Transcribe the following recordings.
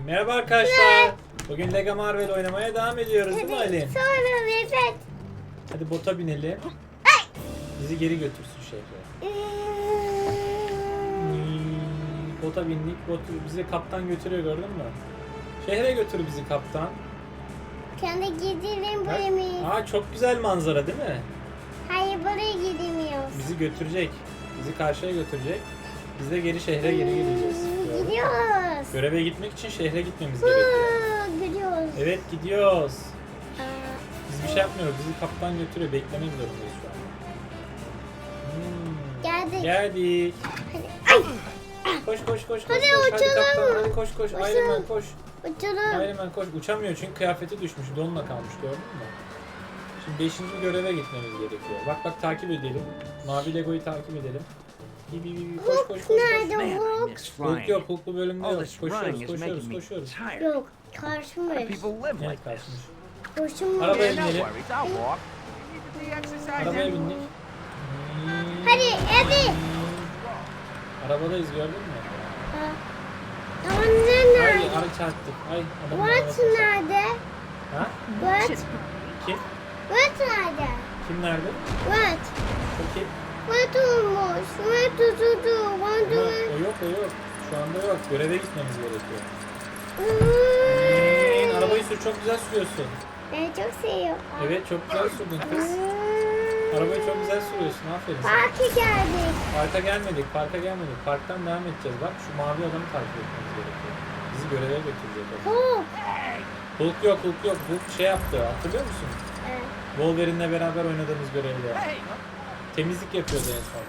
Merhaba arkadaşlar. Bugün Lego Marvel oynamaya devam ediyoruz değil mi Ali? Sonra evet. Hadi bota binelim. Bizi geri götürsün şehre. Hmm, Bota bindik. Bot bizi kaptan götürüyor gördün mü? Şehre götür bizi kaptan. Kendi gidelim buraya mı? Aa çok güzel manzara değil mi? Hayır buraya gidemiyoruz. Bizi götürecek. Bizi karşıya götürecek. Biz de geri şehre geri gideceğiz. Hmm, Gidiyoruz. Göreve gitmek için şehre gitmemiz gerekiyor. Gidiyoruz. Evet gidiyoruz. Aa, Biz bir şey yapmıyoruz. Bizi kaptan götürüyor. Beklemek zorundayız şu an. Hmm. Geldik. Geldik. Hadi. Ay. Koş koş koş koş. Hadi koş. Hadi uçalım. kaptan hadi koş koş. Uçalım. Iron Man koş. Uçalım. Iron Man koş. Uçamıyor çünkü kıyafeti düşmüş. Donla kalmış gördün mü? Şimdi 5. göreve gitmemiz gerekiyor. Bak bak takip edelim. Mavi Lego'yu takip edelim. Bi, bi, bi. Koş koş koş. koş. Nerede Hulk? Hulk yok. Hulk bu bölümde yok. Koşuyoruz koşuyoruz koşuyoruz. Yok. Karşımış. Evet kaçmış. Koşumus. Arabaya binelim. Arabaya bindik. Hmm. Hadi hadi. Arabadayız gördün mü? Aa. Ama ne Ay nerede? arı çarptık. Ay adamın What nerede? Ha? What? Kim? What nerede? Kim nerede? What? O kim? What olmuş? What tutuldu? Olmuş? o yok o yok. Şu anda yok. Göreve gitmemiz gerekiyor. Hmm. Arabayı sür çok güzel sürüyorsun. Ben çok seviyorum. Evet çok güzel sürdün kız. Hmm. Arabayı çok güzel sürüyorsun. Aferin sana. Parka geldik. Parka gelmedik. Parka gelmedik. Parktan devam edeceğiz. Bak şu mavi adamı takip etmemiz gerekiyor. Bizi göreve götürecek. o. Hulk. Hulk yok Hulk yok. Hulk şey yaptı. Hatırlıyor musun? Evet. Wolverine'le beraber oynadığımız görevde. Temizlik yapıyordu en son.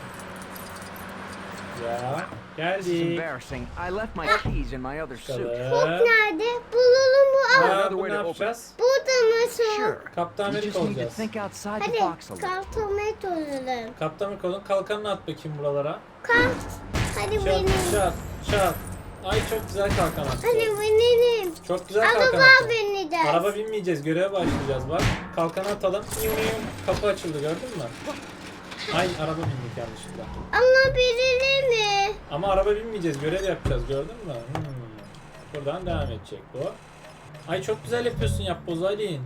Ya this is geldik. embarrassing. I left my keys in my other suit. Hulk Bakalım. nerede? Bulalım bu Aa, al. Another bu ne yapacağız? Burada nasıl? Sure. Kaptan You Amerika just need to olacağız. think outside Hadi the box a little. kalkmaya olalım. Kaptan Amerika'nın kalkanını at bakayım buralara. Kalk. Hadi Çat benim. çat çat. Ay çok güzel kalkan attı. Hadi benim. Çok güzel kalkan Araba attı. beni de. Araba binmeyeceğiz. Göreve başlayacağız bak. Kalkanı atalım. Yum yum. Kapı açıldı gördün mü? Ay araba bindik yanlışlıkla. Allah bilir mi? Ama araba binmeyeceğiz. Görev yapacağız gördün mü? Hmm. Buradan devam edecek bu. Ay çok güzel yapıyorsun yap Bozaylin.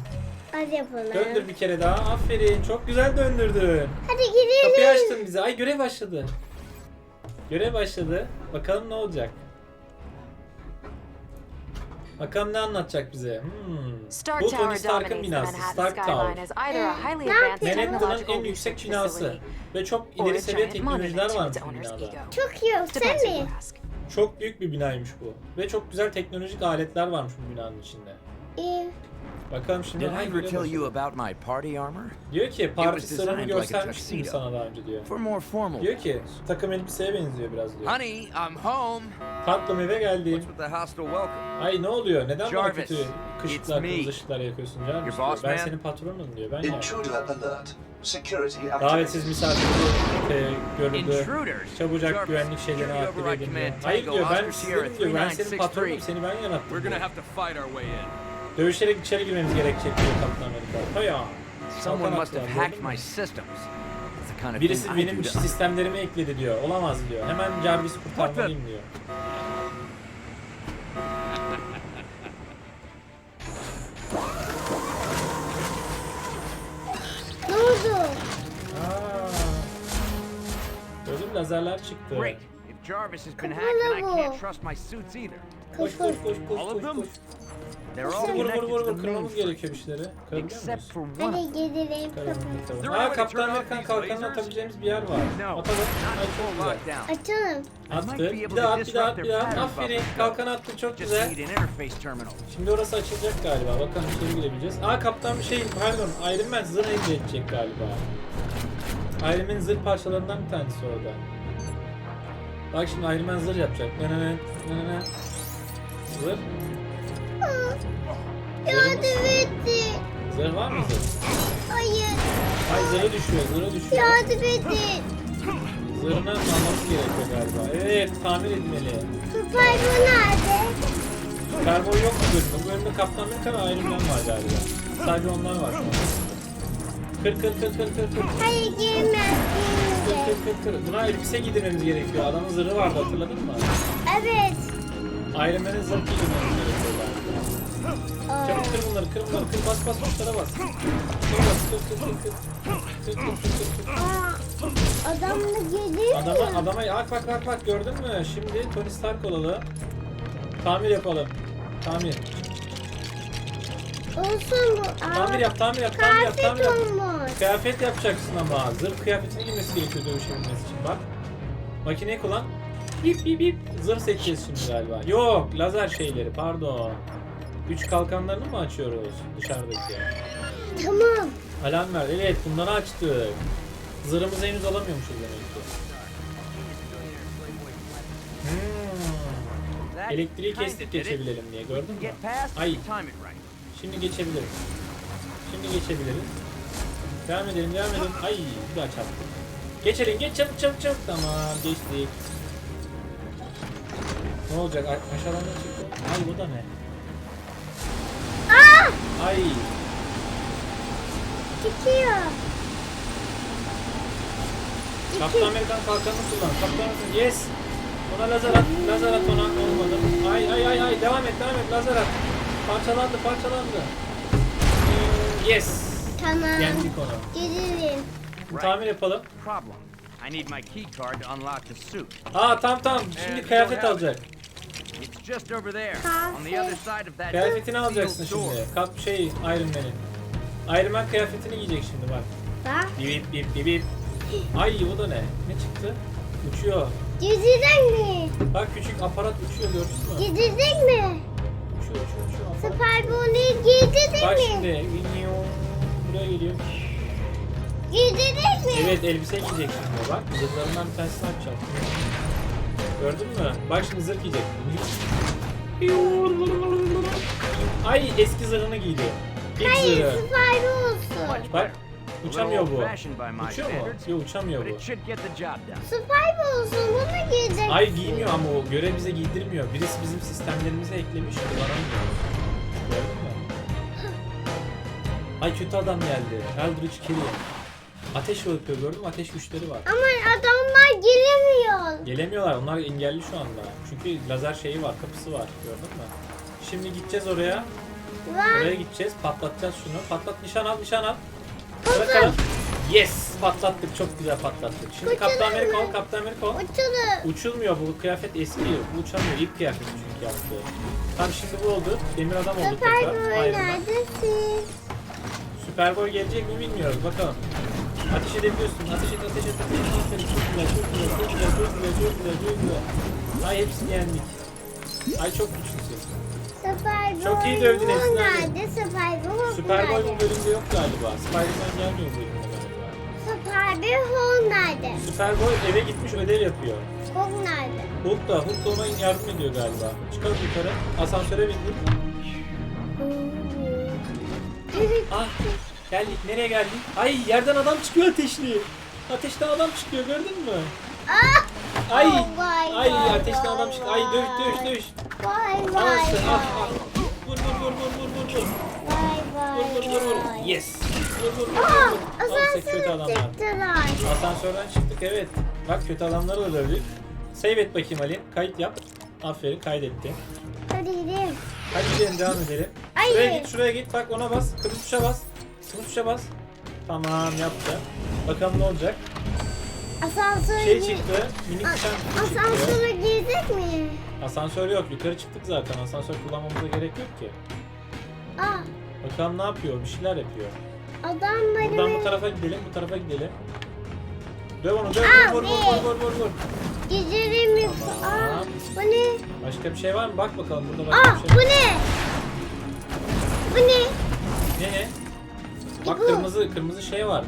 Hadi yapalım. Döndür bir kere daha. Aferin. Çok güzel döndürdün. Hadi gidelim. Kapıyı açtın bize. Ay görev başladı. Görev başladı. Bakalım ne olacak. Bakalım ne anlatacak bize. Hmm. Stark Bu Tony Stark'ın binası. Stark Tower. yapıyorsun? Manhattan'ın en yüksek binası. Ve çok ileri seviye teknolojiler its bu binada. Çok yüksek Depends who mi? Çok büyük bir binaymış bu. Ve çok güzel teknolojik aletler varmış bu binanın içinde. İyi. Bakalım şimdi Did I hangi ever tell you about my party armor? Diyor ki parti was sırrını designed like a göstermiştim tuxedo. sana daha önce diyor. For more formal Diyor ki takım elbiseye benziyor biraz diyor. Honey, I'm home. Tatlım eve geldim. What's with the hostile welcome? Ay ne oluyor? Neden bana Jarvis, kötü kışıklar, it's me. kırmızı ışıklar yakıyorsun Jarvis? Your boss. Ben man? senin patronunum diyor. Ben ya. Intruder alert. Security Davetsiz misafir e, görüldü. Intruders. Çabucak Jarvis, güvenlik şeylerini security aktive override edin diyor. command Hayır Tango, diyor ben Oscar Sierra sizin diyor. Ben senin 3963. patronum. Seni ben yarattım We're diyor. gonna have to fight our way in. Dövüşerek içeri girmemiz gerekecek diyor Kaptan Amerika. Hay Someone must have hacked my systems. It's the kind of Birisi benim sistemlerime ekledi diyor. Olamaz diyor. Hemen Jarvis'i kurtarmalıyım diyor. Ne oldu? Aa. Gördün lazerler çıktı. Great. If Jarvis has been hacked, then I can't trust my suits either. Koş koş koş koş All of koş them? koş. They're Vur all vur vur vur kırmamız gerekiyor bir şeyleri. Kırabiliyor Except muyuz? for one. Hadi gidelim. There kıralım. Aa Kaptan kalkanını lasers? atabileceğimiz bir yer var. No, Atalım. not Ay full çok güzel. lockdown. Açalım. Attı. Bir daha at bir daha at bir daha. Aferin. Kalkan attı çok Just güzel. need an interface terminal. Şimdi orası açılacak galiba. Bakalım içeri girebileceğiz. Aa kaptan bir şey pardon Iron Man zırh elde edecek galiba. Iron Man'in zırh parçalarından bir tanesi orada. Bak şimdi Iron Man zırh yapacak. Ne ne ne ne ne. Zırh. Yardım etti. Zırh var mı zırh? Hayır. Ay zırhı düşüyor, zırhı düşüyor. Yardım etti. Zırhını almamız gerekiyor galiba. Evet, tamir etmeli. Süper bu nerede? Karbon yok bu bölümde. Bu bölümde Kaptan Amerika ve Iron Man var galiba. Sadece onlar var şu an. Kır kır kır kır kır kır. Hayır girmez. Kır girmeyecek. kır kır kır. Buna elbise giydirmemiz gerekiyor. Adamın zırhı vardı hatırladın mı? Evet. Iron Man'in zırh giydirmemiz gerekiyor Çabuk kır bunları, kır bunları, kır bas bas tuşlara bas. Kır bas, kır kır kır kır. Kır kır kır kır kır. adam da geliyor. Adama, adama bak bak bak bak gördün mü? Şimdi Tony Stark olalım. Tamir yapalım. Tamir. Olsun bu. Aa, Tamir yap, tamir yap, tamir yap, tamir Kıyafet yap. olmuş. Kıyafet yapacaksın ama. Zırh kıyafetini giymesi gerekiyor dövüşebilmesi için bak. Makineyi kullan. Bip bip bip. Zırh seçeceğiz şimdi galiba. Yok, lazer şeyleri pardon. Güç kalkanlarını mı açıyoruz dışarıdaki? Tamam. Alarm ver. Evet bunları açtık. Zırhımızı henüz alamıyormuşuz demek ki. Hmm. That Elektriği kestik geçebilelim diye gördün mü? Ay şimdi geçebiliriz. Şimdi geçebiliriz. Devam edelim devam edelim. Ay bir daha çarptık. Geçelim geç çabuk çabuk çabuk. Tamam geçtik. Ne olacak? Ay, aşağıdan ne çıktı? Ay bu da ne? Ay çıkıyor. Kaptan Amerikan kalkanını kullan. Kaptan Amerikan yes. Ona lazer at. Lazer at ona. Olmadı. Ay ay ay ay devam et devam et lazer at. Parçalandı parçalandı. Hmm, Yes. Tamam. Yendik onu. Gidelim. Tamir yapalım. Problem. I need my key card to unlock the suit. Aa tamam tamam. Şimdi kıyafet alacak. Just over there, on the other side of that Kıyafetini alacaksın şimdi. Kap şey Iron Man'in. Iron Man kıyafetini giyecek şimdi bak. Bak. Bip bip bip bip. Ay o da ne? Ne çıktı? Uçuyor. Gidecek mi? Bak küçük aparat uçuyor gördün mü? Gidecek mi? Uçuyor uçuyor uçuyor. aparat. Süper Bonnie'yi gidecek Bak mi? şimdi. Buraya geliyor. Gidecek mi? Evet elbise giyecek şimdi bak. Zırhlarından bir tanesini açacağım. Gördün mü? Bak şimdi zırh giyecek. Ay eski zırhını giydi. İlk Hayır zırhı. süper olsun. Bak uçamıyor bu. Uçuyor mu? Yok uçamıyor bu. Süper olsun. Bunu giyecek. Ay giymiyor ama o görev bize giydirmiyor. Birisi bizim sistemlerimize eklemiş kullanamıyoruz. Gördün mü? Ay kötü adam geldi. Eldritch Killian. Ateş yapıyor gördün mü? Ateş güçleri var. Ama adamlar gelemiyor. Gelemiyorlar. Onlar engelli şu anda. Çünkü lazer şeyi var, kapısı var. Gördün mü? Şimdi gideceğiz oraya. Oraya Var. gideceğiz. Patlatacağız şunu. Patlat nişan al, nişan al. Bırakalım. Yes! Patlattık. Çok güzel patlattık. Şimdi Uçurur Kaptan Amerika ol, Kaptan Amerika ol. Uçulur. Uçulmuyor bu kıyafet eski. Bu uçamıyor. İlk kıyafet çünkü yaptığı. Tamam şimdi bu oldu. Demir adam oldu Süper tekrar. Boy neredesin? Superboy gelecek mi bilmiyoruz. Bakalım. Ateş edebiliyorsun. Ateş et, ateş et, ateş et. Aferin. Çok güzel, çok güzel, çok güzel, çok güzel, çok güzel, çok güzel. Ay hepsini yendik. Ay çok güçlüsün. Süper Boy. Çok iyi dövdün hepsini, Bu hadi. nerede? Süper Boy. Bu nerede? bölümde yok galiba. Spider-Man gelmiyor bu bölümde galiba. Süper Boy nerede? Superboy eve gitmiş ödev yapıyor. Hulk nerede? Hulk da, Hulk da ona yardım ediyor galiba. Çıkalım yukarı. Asansöre bindik. Evet. Ah geldik. Nereye geldik? Ay yerden adam çıkıyor ateşli. Ateşten adam çıkıyor gördün mü? Ah! Ay Oh, ay ateşten adam çıktı. Ay dövüş dövüş dövüş. Vay vay ah ah. Vur vur vur vur vur vur vur. Vur vur vur. Yes. Vur vur vur Aa, adamlar. çıktılar. Asansörden çıktık evet. Bak kötü adamları da dövdük. Save et bakayım Ali. Kayıt yap. Aferin kaydettin. Hadi gidelim. Hadi gidelim devam edelim. Ay. Şuraya git şuraya git bak ona bas. Kırmızı tuşa bas. Kırmızı tuşa bas. Tamam yaptı. Bakalım ne olacak. Asansöre Şey gir- çıktı. Minik bir tane kutu çıktı. Asansöre girecek mi? Asansör yok. Yukarı çıktık zaten. Asansör kullanmamıza gerek yok ki. Aa, Bakalım ne yapıyor? Bir şeyler yapıyor. adam Buradan benim bu tarafa gidelim. Bu tarafa gidelim. Döv onu döv. Aa, Vur vur vur vur vur vur. mi? Tamam. Aa, bu ne? Başka bir şey var mı? Bak bakalım burada başka Aa, bir şey bu ne? Bu ne? Ne ne? Bak Bu. kırmızı kırmızı şey var.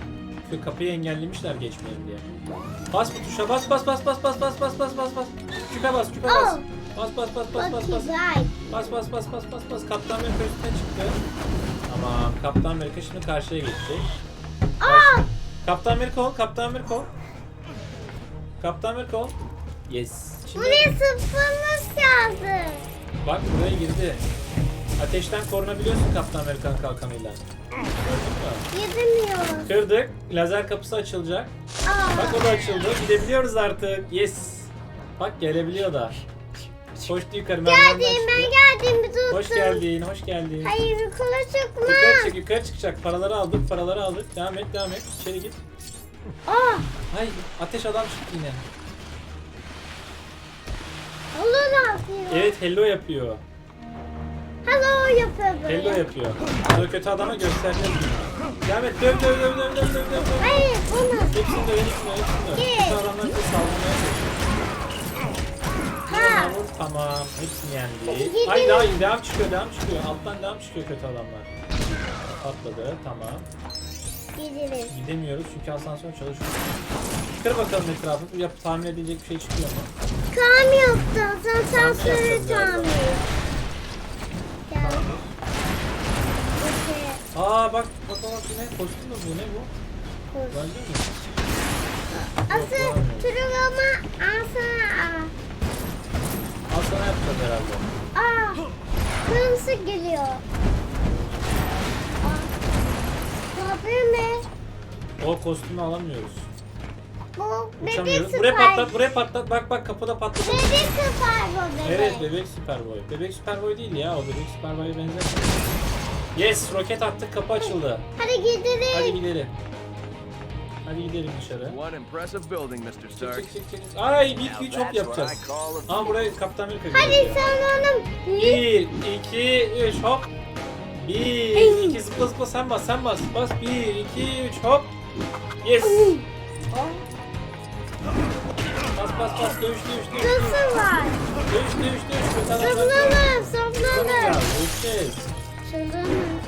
Şu kapıyı engellemişler geçmeyin diye. Bas bu tuşa bas bas bas bas bas bas bas bas bas bas. Küpe bas küpe bas. Oh. Bas bas bas bas bas bas. Bas bas bas bas bas bas. Kaptan Amerika üstüne çıktı. Tamam. Kaptan Amerika şimdi karşıya geçecek. Aa, Kaptan Amerika ol. Kaptan Amerika ol. Kaptan Amerika ol. Yes. bu Şimdi ne sıfırmış yazdı. bak buraya girdi. Ateşten korunabiliyorsun Kaptan Amerikan kalkanıyla. Gördün mü? Gidemiyor. Kırdık. Lazer kapısı açılacak. Aa, Bak o da açıldı. Gidebiliyoruz artık. Yes. Bak gelebiliyor da. Koştu yukarı Geldim merdivenden ben çıktı. geldim bir tuttum. Hoş geldin, hoş geldin. Hayır yukarı çıkma. Yukarı çık, yukarı çıkacak. Paraları aldık, paraları aldık. Devam et, devam et. İçeri git. Aa, Ay, ateş adam çıktı yine. hello ne yapıyor? Evet, hello yapıyor. Hello yapıyor böyle. Hello yapıyor. Sonra kötü adama göstereceğiz. Devam et, döv döv döv döv döv döv döv. Hayır bunu. Hepsini döv, hepsini döv, hepsini döv. Git. Kötü adamlar bizi saldırmaya çalışıyor. Ha. Vur, Tamam, hepsini yendi. Gidin. Ay daha iyi, devam çıkıyor, devam çıkıyor. Alttan devam çıkıyor kötü adamlar. Patladı, tamam. Gidelim. Gidemiyoruz çünkü asansör çalışıyor. Çıkar bakalım etrafı. Yap, tahmin edilecek bir şey çıkıyor mu? Kam sen söyle yapacağız Aa bak bak yine kostüm mü bu ne bu? Bence mi? Asıl turun ama asıl Al sana yapacağız herhalde. aa kırmızı geliyor. Aa. Kapı mı? O kostümü alamıyoruz. Bu bebek Uçamıyoruz. süper. Buraya patlat, buraya patlat. Bak bak kapıda patladı. Bebek süper bu bebek. Evet bebek Superboy. Bebek Superboy değil ya o bebek Superboy'a benzer. Yes roket attık kapı açıldı. Hadi gidelim. Hadi gidelim. Hadi gidelim dışarı. What impressive building, Mr. Çık Stark. çık çık çık. Ay bir iki üç hop Now that's yapacağız. what I call a Ama buraya Kaptan Amerika Hadi sen onun Bir, iki, üç hop. Bir, iki zıpla zıpla sen bas sen bas. Bas bir, iki, üç hop. Yes. Bas bas bas dövüş dövüş dövüş. nasıl var? Dövüş dövüş dövüş. Saplanın. Güzel, dövüşeceğiz. Saplanın.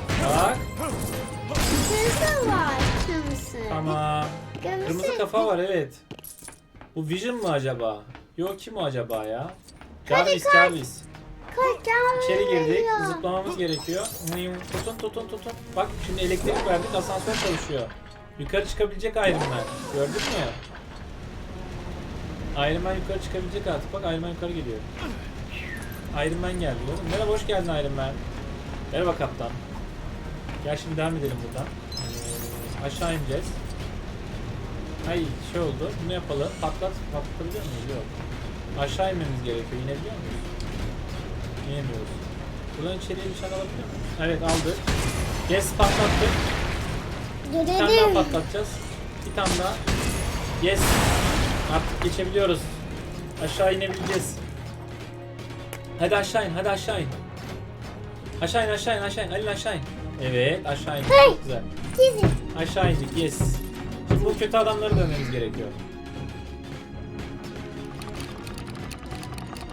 Bak Kırmızı var. Kırmızı. tamam. Kırmızı. Kırmızı kafa var evet. Bu Vision mı acaba? Yok kim o acaba ya? Jarvis kaç. Jarvis. Kaç İçeri girdik. Zıplamamız gerekiyor. Tutun tutun tutun. Bak şimdi elektrik verdik. Asansör çalışıyor. Yukarı çıkabilecek Man. Gördün mü? Iron Man yukarı çıkabilecek artık. Bak Iron Man yukarı geliyor. Iron Man geldi. Oğlum. Merhaba hoş geldin Iron Man. Merhaba kaptan. Gel şimdi devam edelim buradan. Ee, aşağı ineceğiz. Ay şey oldu. Bunu yapalım. Patlat. Patlatabiliyor muyuz? Yok. Aşağı inmemiz gerekiyor. İnebiliyor muyuz? İnemiyoruz. Buradan içeriye şey alabiliyor muyuz? Evet aldık. Yes patlattık. Bir tane daha patlatacağız. Bir tane daha. Yes. Artık geçebiliyoruz. Aşağı inebileceğiz. Hadi aşağı in, hadi aşağı in. Aşağı in, aşağı in, aşağı in. Halil aşağı in. Evet, aşağı in. Hey. Çok güzel. Aşağı indik, yes. Şimdi bu kötü adamları dönmemiz gerekiyor.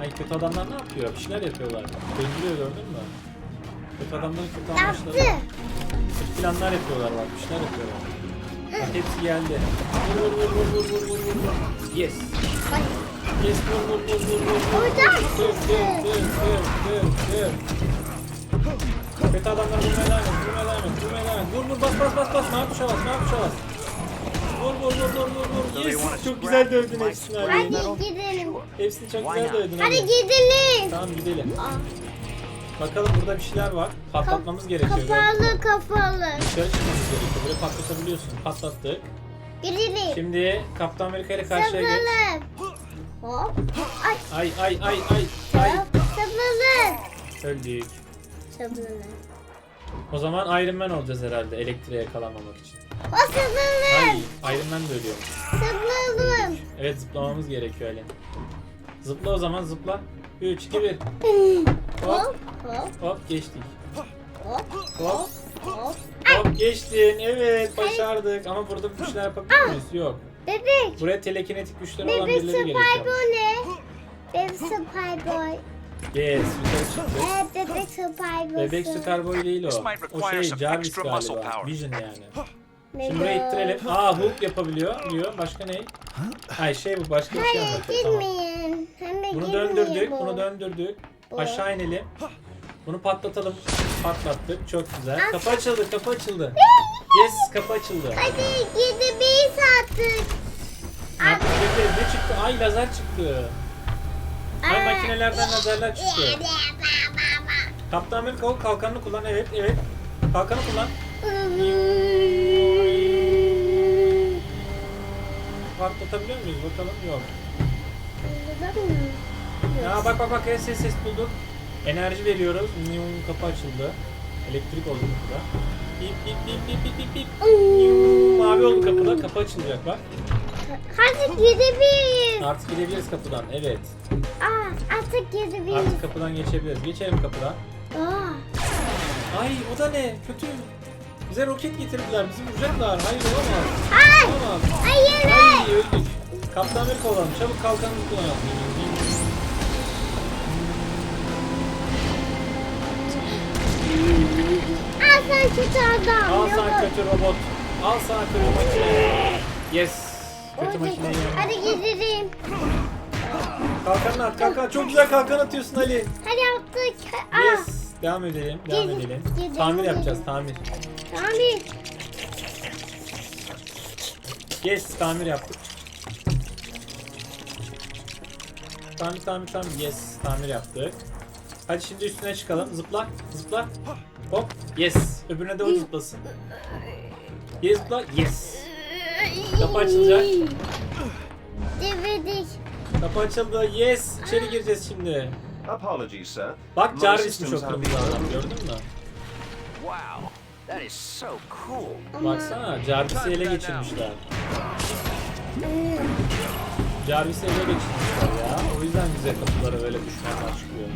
Ay kötü adamlar ne yapıyor? Bir şeyler yapıyorlar. Döndürüyor gördün mü? Kötü adamların kötü amaçları. Kötü planlar yapıyorlar bak, bir şeyler yapıyorlar. Bak hepsi geldi. Vur vur vur vur vur vur vur vur. Yes. Yes vur vur vur vur vur. Döv çıktı. döv döv döv döv döv. Kötü adamlar vurmaya devam et, vurmaya devam et, vurmaya devam et. Vur vur bas bas bas bas. Ne yapmış bas, ne yapmış bas. Vur vur vur vur vur vur. Yes. Çok güzel dövdün hepsini abi. Hadi gidelim. Hepsini çok güzel dövdün Hadi gidelim. Tamam gidelim. Aa, Bakalım burada bir şeyler var. Patlatmamız gerekiyor. Kapalı kapalı. Dışarı çıkmamız gerekiyor. Böyle patlatabiliyorsun. Patlattık. Gidelim. Şimdi Kaptan Amerika ile karşıya geç. Hop. Ay. Ay ay ay ay ay. Saplanın. Öldük. Saplanın. O zaman Iron Man olacağız herhalde elektriğe yakalanmamak için. O saplanın. Ay Iron Man de ölüyor. Saplanın. Evet zıplamamız gerekiyor Ali. Zıpla o zaman zıpla. 3 2 1. Hop Hop. Hop. hop geçtik. Hop. Hop Hop. hop geçtin. Evet başardık. Ama burada bir şeyler yapabiliyor muyuz? Yok. Bebek. Buraya telekinetik güçleri olan Bebek birileri Spyboy gerekiyor. ne? Bebek Spyboy. Yes yukarı çıktık. Evet bebek Spyboy. Bebek Superboy değil o. O şey Jarvis galiba. power. Vision yani. Şimdi buraya ittirelim. Aa hook yapabiliyor diyor. Başka ne? Ay şey bu başka bir şey Hayır anlatıyor. Tamam. girmeyin. Hemen Bunu döndürdük. bu. Bunu döndürdük. Aşağı inelim. Bunu patlatalım. Patlattık. Çok güzel. Kapı açıldı. Kapı açıldı. Yes kapı açıldı. Hadi gidi bir. Artık bekle, Ne çıktı? Ay lazer çıktı. Ay makinelerden lazerler çıktı. Kaptan Amerika o kalkanını kullan. Evet evet. Kalkanı kullan. Patlatabiliyor muyuz? Bakalım. Yok. Ya bak bak bak ses ses bulduk. Enerji veriyoruz. Nyum, kapı açıldı. Elektrik oldu burada. Bip bip bip bip bip bip bip. Mavi oldu kapıda. Kapı açılacak bak. Hadi gidebiliriz. Artık gidebiliriz kapıdan. Evet. Aa, artık gidebiliriz. Artık kapıdan geçebiliriz. Geçelim kapıdan. Aa, Ay o da ne? Kötü. Bize roket getirdiler. Bizi vuracaklar. Hayır olamaz. Ay! Olamaz. hayır. Ay öldük. Kaptan bir kovalım. Çabuk kalkanımızı kullanalım. Aa, sen kötü adam. Al sana kötü robot. Al sana kötü makine. Yes. Kötü makineyi hadi gidelim. Kalkanını at. Kalkan. Çok güzel kalkan atıyorsun Ali. Hadi yaptık. Aa, Yes. Devam edelim. Devam Gidelim, edelim. gidelim. Tamir yapacağız. Tamir. Tamir. Yes. Tamir yaptık. Tamir tamir tamir. Yes. Tamir yaptık. Hadi şimdi üstüne çıkalım. Zıpla. Zıpla. Hop. Yes. Öbürüne de o zıplasın. Yes zıpla. Yes. Kapı açılacak. Devirdik. Kapı açıldı. Yes. İçeri gireceğiz şimdi. Apologies, sir. Bak Jarvis'miş o kırmızı adam gördün mü? Wow, that is so cool. Baksana Jarvis'i ele geçirmişler. Jarvis'i ele geçirmişler ya. O yüzden bize kapılara böyle düşmanlar çıkıyor.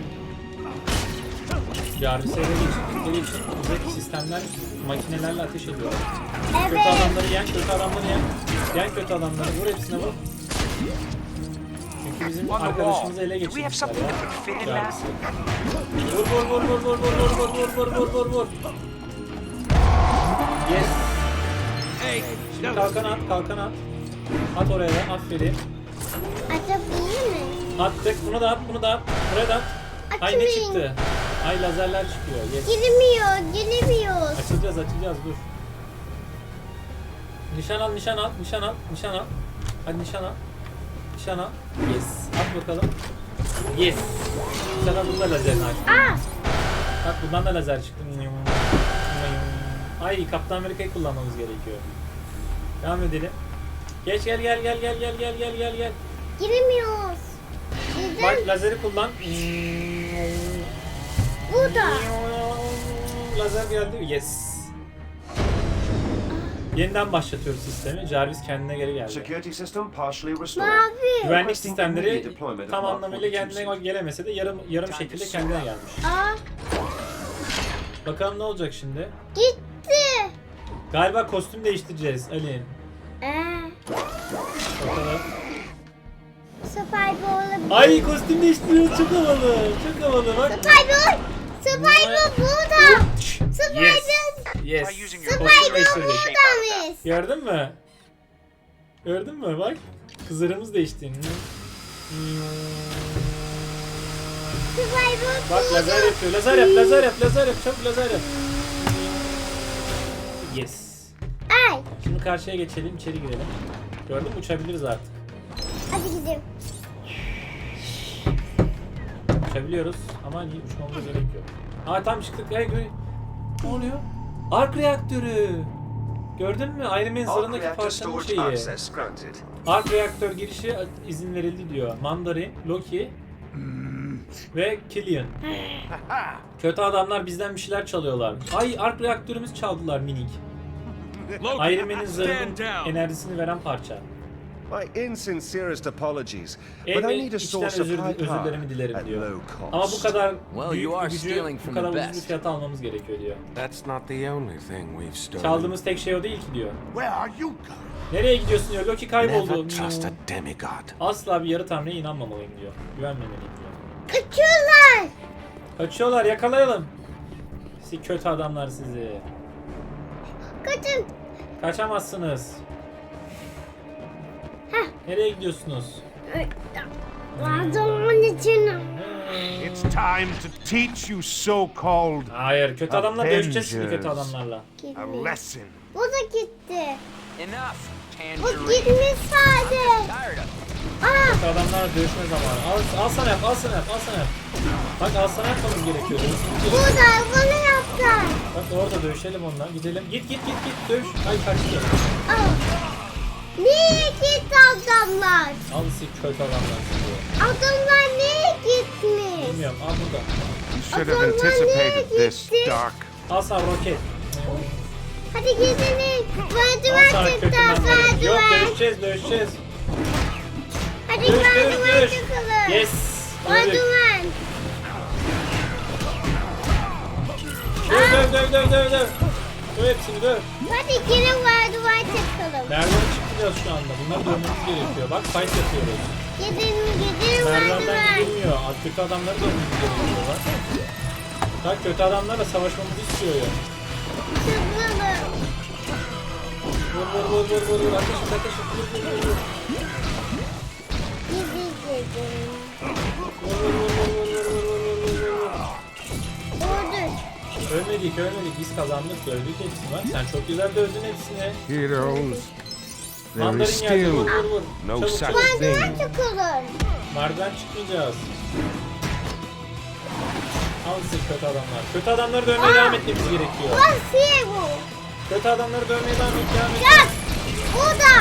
Geçirdikleri için bize sistemler makinelerle ateş ediyor. Kötü Evet. adamları yen, kötü adamları yen. Yen kötü adamları, vur hepsine vur. Çünkü bizim arkadaşımızı ele Do we have geçirmişler something ya. Jarvis'i. Vur vur vur vur vur vur vur vur vur vur vur vur vur. Yes. Hey, Şimdi kalkan at, kalkan at. At oraya da, aferin. Açabilir mi? Attık, bunu da at, bunu da at. Buraya da at. Ay ne çıktı? Ay lazerler çıkıyor. Yes. Girmiyor, girmiyor. Açılacağız, açılacağız, dur. Nişan al, nişan al, nişan al, nişan al. Hadi nişan al. Nişan al. Yes. At bakalım. Yes. Nişan al, bunda lazerini aç. Aa, Bak bundan da lazer çıktı. Ay Kaptan Amerika'yı kullanmamız gerekiyor. Devam edelim. Geç gel gel gel gel gel gel gel gel gel. girmiyoruz. Bak Neden? lazeri kullan. Burada. Lazer geldi. Yes. Yeniden başlatıyoruz sistemi. Jarvis kendine geri geldi. Security system partially restored. Mavi. Güvenlik sistemleri tam anlamıyla 42 kendine gelemese de yarım yarım şekilde kendine gelmiş. Aa, Bakalım ne olacak şimdi? gitti. Galiba kostüm değiştireceğiz Ali. Ee, Bakalım. Olabilir. Ay kostüm değiştiriyoruz. Çok havalı. Çok havalı bak. Spider. Spider burada. Yes. Yes. Değiştirdik. buradamış. Gördün mü? Gördün mü? Bak. Kızlarımız değişti. Spider Bak burada. lazer yapıyor. Lazer yap, lazer yap, lazer yap. Çabuk lazer yap. Yes. Ay, Şimdi karşıya geçelim, içeri girelim. Gördün mü? Uçabiliriz artık. hadi gidelim. Uçabiliyoruz ama niye uçmamıza gerek yok. Aa tam çıktık. Hey, gö- ne oluyor? Ark reaktörü. Gördün mü? Iron Man reactor parçanın şeyi. Ark reaktör girişi izin verildi diyor. Mandarin, Loki ve Killian. Kötü adamlar bizden bir şeyler çalıyorlar. Ay ark reaktörümüz çaldılar minik. Iron Man'in zarının enerjisini veren parça. My insincerest apologies, but En I need a source of high özürlerimi power dilerim at diyor. low cost. Ama bu kadar Well, büyük you are bir gücü stealing bu from kadar the ucuz bir fiyata almamız gerekiyor diyor. That's not the only thing we've stolen. Çaldığımız tek şey o değil ki diyor. Where are you going? Nereye gidiyorsun diyor. Loki kayboldu. Never trust a demigod. Asla bir yarı tanrıya inanmamalıyım diyor. Güvenmemeliyim diyor. Kaçıyorlar. Kaçıyorlar yakalayalım. Sizi kötü adamlar sizi. Kaçın. Kaçamazsınız. Nereye gidiyorsunuz? Adamın içine. It's time to teach you so-called Hayır, kötü adamlar dövüşeceğiz şimdi kötü adamlarla. a lesson. Bu da gitti. Enough, Bu Tangerine. gitmiş sadece. Tired of Aa, Kötü adamlarla dövüşme zamanı. Al, al sana yap, al sana yap, al sana yap. Bak al sana yapmamız gerekiyor. Bu da bunu yaptı. Bak orada dövüşelim onunla. Gidelim. Git git git git dövüş. Ay kaçtı. Aa. Niye gitti adamlar? Sizi kötü adamlar. Adamlar niye gitti? Bilmiyorum. Al burada. You should have Aklım anticipated this, gitti? Doc. Al sana roket. Hadi gidelim. Merdiven sana çıktı. manzara. Yok Merdiven. dövüşeceğiz dövüşeceğiz. Hadi Dövüş dövüş merdiven dövüş. çıkalım. Yes. Dövdük. Merdiven. Döv döv döv döv döv döv. Döv hepsini döv. Hadi geri merdiven çıkalım. Merdivene çıkmayacağız şu anda. Bunları dövmemiz gerekiyor. Bak fight yapıyoruz. Gidelim gidelim Merdivenden merdiven. gidilmiyor. Alt kötü adamları dövmemiz gerekiyor bak. Bak kötü adamlarla savaşmamızı istiyor ya. Zıplayalım. Vur vur vur vur vur vur. Ateş et ateş et. Vur vur vur vur. Gidelim. Vur vur vur vur vur vur vur vur vur vur vur. Vurduk. Ölmedik ölmedik. Biz kazandık. Dövdük hepsini bak. Sen çok güzel dövdün hepsini. Heroes. There Mandarin is geldi. Vur still vur no Çabuk such çabuk. Merdiven thing. çıkalım. Merdiven çıkmayacağız. Al siz kötü adamlar. Kötü adamları dövmeye devam etmemiz gerekiyor. Ulan siye bu. Kötü adamları dövmeye devam et. Devam et. Gel. Burada.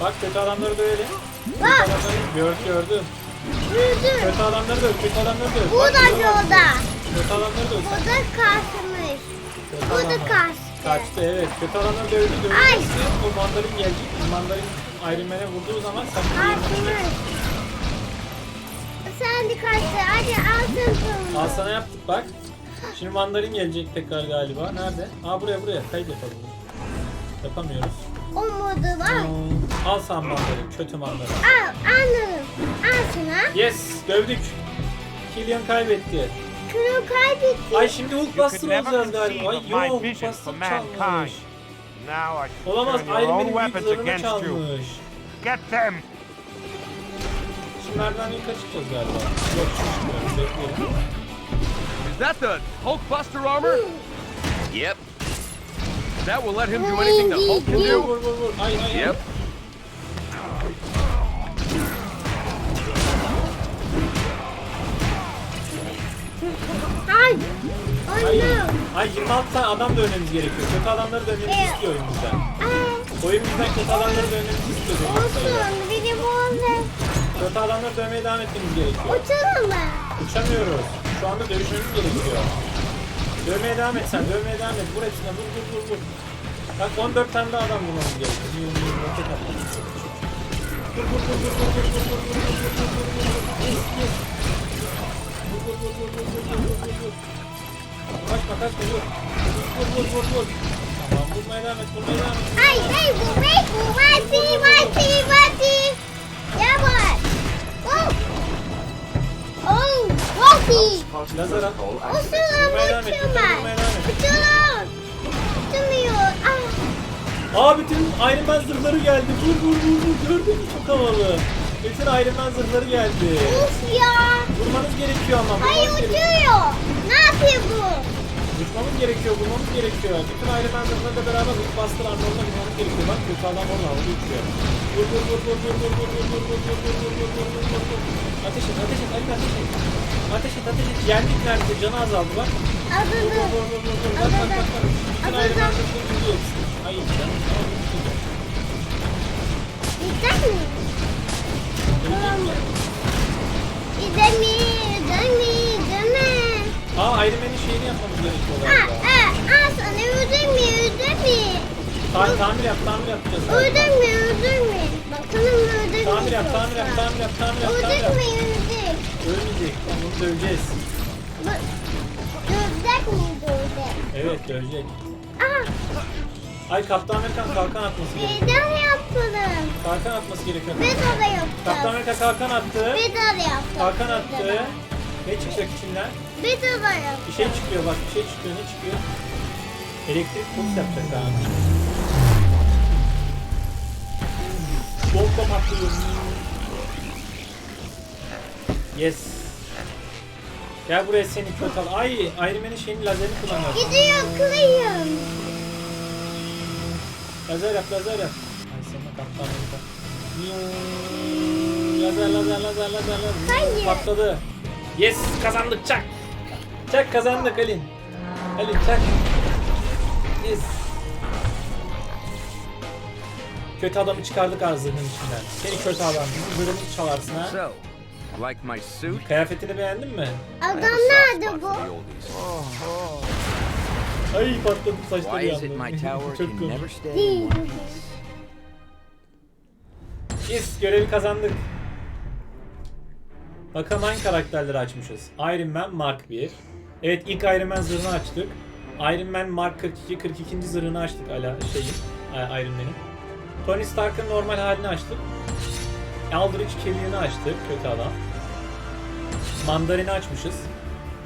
Bak kötü adamları dövelim. Kötü Bak. adamları gör, gördüm. Vurduk. Kötü adamları döv. Kötü adamları döv. Bu Bak, da şurada bak. yolda. Kötü adamları döv. Bu da. Kötü Bu da adamlar. kaçtı. Kaçtı evet. Kötü adamları dövdü Ay. dövdü. O mandarin gelecek. Mandarin Iron Man'e vurduğu zaman sen bunu yiyemezsin. Sen de kaçtı. Hadi al sırtını. Al sana yaptık bak. Şimdi mandarin gelecek tekrar galiba. Nerede? Aa buraya buraya. Kayıt yapalım. Yapamıyoruz. Olmadı bak. Hmm, Al sen mandarin. Kötü mandarin. Al anladım. Al şuna. Yes. Dövdük. Killian kaybetti. I kaybettim. Ay şimdi Hulk Buster olacağız galiba. Ay yo Hulk Buster çalmış. Olamaz Iron Man'in büyüklerini çalmış. Get them. Şimdi nereden yukarı galiba. Yok çıkmıyoruz bekleyelim. Is that the Hulk Buster armor? yep. That will let him do anything that Hulk can do. Yep. Ay. Oh Ay, no. ay 26 tane adam dövmemiz gerekiyor. Kötü adamları dövmemizi Evet. istiyor oyunumuzdan. Ay. Oyunumuzdan kötü adamları dövmemizi istiyor. dövmemizi. Olsun. Benim oldu. Kötü adamları dövmeye devam etmemiz gerekiyor. Uçalım mı? Uçamıyoruz. Şu anda dövüşmemiz gerekiyor. Dövmeye devam et sen. Dövmeye devam et. Vur hepsine. Vur vur vur vur. Bak 14 tane daha adam vurmamız gerekiyor. Yürü, yürü, roket at. Vur vur vur vur vur vur vur vur vur vur vur vur vur vur. Vur vur vur vur vur vur vur vur vur. Kaçma kaçma vur. Vur vur vur vur. Tamam vurmaya devam et vurmaya devam et. Ay hey bu hey bu vati vati vati. Yavaş. Oh. Oh vati. Lazer at. Vurmaya devam et. Vurmaya devam et. Tutuyorum. Tutmuyor. Ah. Abi tüm Iron Man zırhları geldi. Vur vur vur vur. Gördün mü çok havalı. Bütün Iron Man zırhları geldi. Uf ya. Vurmanız gerekiyor ama. Vurmanız gerekiyor. uçuyor. Ne yapıyor bu? Vurmamız gerekiyor. Vurmamız gerekiyor. Bütün Iron Man zırhlarıyla beraber Hulk Buster Arnold'la vurmamız gerekiyor. Bak adam orada havada uçuyor. Vur vur vur vur vur vur vur vur vur vur vur vur vur vur vur vur vur vur. Ateş et ateş et Ali ateş et. Ateş et ateş et. Yendik neredeyse canı azaldı bak. Adını. Vur vur vur vur vur. Bak bak bak. bak. Bütün Iron Man zırhları hepsi. Ay canım. canım, gidiyor. Gidecek mi? Dönme, dönme, dönme. Aa Iron şeyini yapmamız gerekiyor Aa, galiba. aa, aa sana öldürme, öldürme. Tam, tamir yap, tamir yapacağız. galiba. Öldürme, öldürme. Bakalım öldürme. Tamir yap, yap, tamir yap, tamir yap, tamir yap. Öldürme, öldür. Ölmeyecek, onu döveceğiz. Bak, Öldürme, öldür. Evet, dövecek. Aa, Ay Kaptan Amerika'nın kalkan atması gerekiyor. neden yapalım? Kalkan atması gerekiyor. Bir daha Kaptan yapacağız. Amerika kalkan attı. Bir daha yapacağız. Kalkan attı. Ne çıkacak içinden? Bir daha yapacağız. Bir şey çıkıyor bak, bir şey çıkıyor. Ne çıkıyor? Elektrik polis yapacak daha. Bomba patlıyor. Yes. Gel buraya seni kötü al. Ay, Iron Man'in şeyini lazerini kullanıyor. Gidiyor kıyım. Lazer yap, lazer yap. Ay sana kaptan. Yuu, Lazer, lazer, lazer, lazer, lazer. Hayır. Patladı. Yes, kazandık çak. Çak kazandık Alin. Alin çak. Yes. Kötü adamı çıkardık ağzının içinden. Seni kötü adam. Zırhımızı çalarsın ha. So, Like my suit? Kıyafetini beğendin mi? Adam nerede bu? the oldies. Ay patladı saçları Why is it yandı. my tower Çok can komik. never stay in one piece? Yes görevi kazandık. Bakalım hangi karakterleri açmışız. Iron Man Mark 1. Evet ilk Iron Man zırhını açtık. Iron Man Mark 42, 42. zırhını açtık ala şeyin, e, Iron Man'in. Tony Stark'ın normal halini açtık. Aldrich Killian'ı açtık, kötü adam. Mandarin'i açmışız.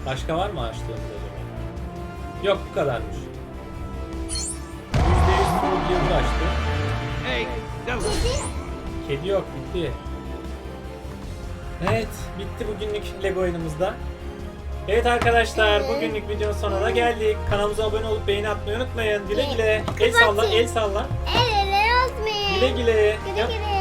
Başka var mı açtığımız? Yok bu kadarmış. %100 Full. Hey, no. Kedi yok bitti. Evet bitti bugünlük Lego oyunumuzda. Evet arkadaşlar bugünlük videonun sonuna geldik. Kanalımıza abone olup beğeni atmayı unutmayın. Güle güle. El salla el salla. El ele atmayın. Güle güle. Güle Yap. güle.